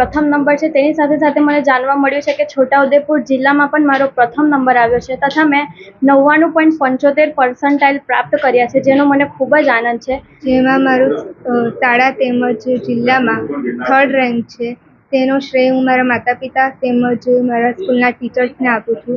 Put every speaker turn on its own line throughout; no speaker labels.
પ્રથમ નંબર છે. તેની સાથે સાથે મને જાણવા મળ્યું છે કે છોટાઉદેપુર જિલ્લામાં પણ મારો પ્રથમ નંબર આવ્યો છે. તથા મેં નવ્વાણું પોઈન્ટ પંચોતેર પર્સન્ટાઇલ પ્રાપ્ત કર્યા છે, જેનો મને ખૂબ જ આનંદ છે.
જેમાં મારું શાળા તેમજ જિલ્લામાં થર્ડ રેન્ક છે. તેનો શ્રેય હું મારા માતા પિતા તેમજ મારા સ્કૂલના ટીચર્સને આપું છું.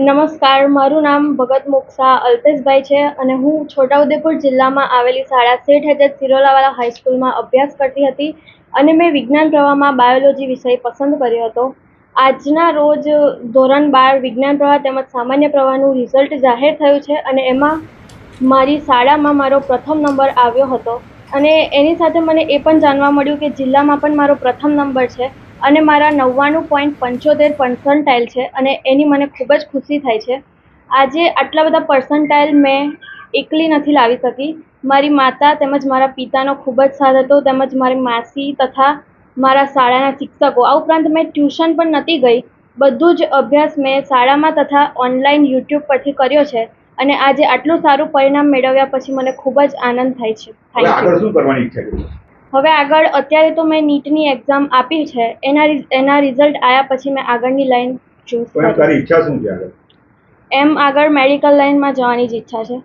નમસ્કાર, મારું નામ ભગત મોક્ષા અલ્પેશભાઈ છે અને હું છોટાઉદેપુર જિલ્લામાં આવેલી શાળા શેઠ હજરત સિરોલાવાલા હાઈસ્કૂલમાં અભ્યાસ કરતી હતી અને મેં વિજ્ઞાન પ્રવાહમાં બાયોલોજી વિષય પસંદ કર્યો હતો. આજના રોજ ધોરણ બાર વિજ્ઞાન પ્રવાહ તેમજ સામાન્ય પ્રવાહનું રિઝલ્ટ જાહેર થયું છે અને એમાં મારી શાળામાં મારો પ્રથમ નંબર આવ્યો હતો. અને એની સાથે મને એ પણ જાણવા મળ્યું કે જિલ્લામાં પણ મારો પ્રથમ નંબર છે. અને મારા નવ્વાણું પોઈન્ટ પંચોતેર પર્સન્ટાઇલ છે અને એની મને ખૂબ જ ખુશી થાય છે. આજે આટલા બધા પર્સન્ટાઇલ મેં એકલી નથી લાવી શકી. મારી માતા તેમજ મારા પિતાનો ખૂબ જ સાથ હતો, તેમજ મારી માસી તથા મારા શાળાના શિક્ષકો. આ ઉપરાંત મેં ટ્યુશન પણ નહોતી ગઈ. બધું જ અભ્યાસ મેં શાળામાં તથા ઓનલાઈન યુટ્યુબ પરથી કર્યો છે અને આજે આટલું સારું પરિણામ મેળવ્યા પછી મને ખૂબ જ આનંદ થાય છે.
આગળ શું કરી
હવે આગળ અત્યારે તો મેં નીટની એક્ઝામ આપી છે. એના એના રિઝલ્ટ આવ્યા પછી મેં આગળની લાઈન ચૂઝ કરી
તારી ઈચ્છા શું છે આગળ?
એમ આગળ મેડિકલ લાઈનમાં જવાની જ ઈચ્છા છે.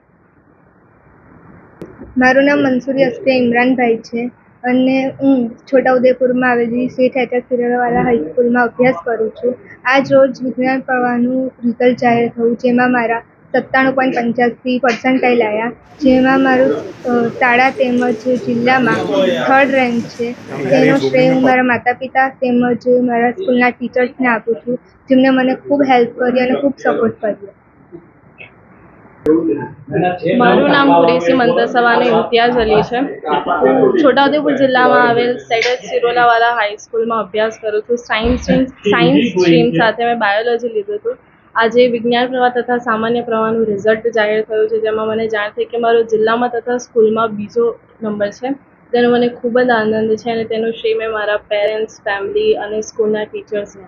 મારું નામ મંસૂરી અસ્ફિયા ઇમરાનભાઈ છે અને હું છોટાઉદેપુરમાં આવેલી શેઠ એચએસ ફિરવાલા હાઈસ્કૂલમાં અભ્યાસ કરું છું. આજ રોજ વિજ્ઞાન પ્રવાહનું રિઝલ્ટ જાહેર થયું જેમાં મારા સત્તાણું પોઈન્ટ પંચ્યાસી પર્સન્ટાઇલ આવ્યા જેમાં મારું શાળા તેમજ જિલ્લામાં થર્ડ રેન્ક છે. તેનો શ્રેય હું મારા માતા પિતા તેમજ મારા સ્કૂલના ટીચર્સને આપું છું જેમણે મને ખૂબ હેલ્પ કરી અને ખૂબ સપોર્ટ કર્યો.
મારું નામ કુરેશી મંતસવાની ઇમ્તિયાઝ અલી છે. હું છોટાઉદેપુર જિલ્લામાં આવેલ સેડત સિરોલાવાલા હાઈસ્કૂલમાં અભ્યાસ કરું છું. સાયન્સ સાયન્સ સ્ટ્રીમ સાથે મેં બાયોલોજી લીધું હતું. આજે વિજ્ઞાન પ્રવાહ તથા સામાન્ય પ્રવાહનું રિઝલ્ટ જાહેર થયું છે, જેમાં મને જાણ થઈ કે મારો જિલ્લામાં તથા સ્કૂલમાં બીજો નંબર છે. તેનો મને ખૂબ જ આનંદ છે અને તેનું શ્રેય મેં મારા પેરેન્ટ્સ ફેમિલી અને સ્કૂલના ટીચર્સને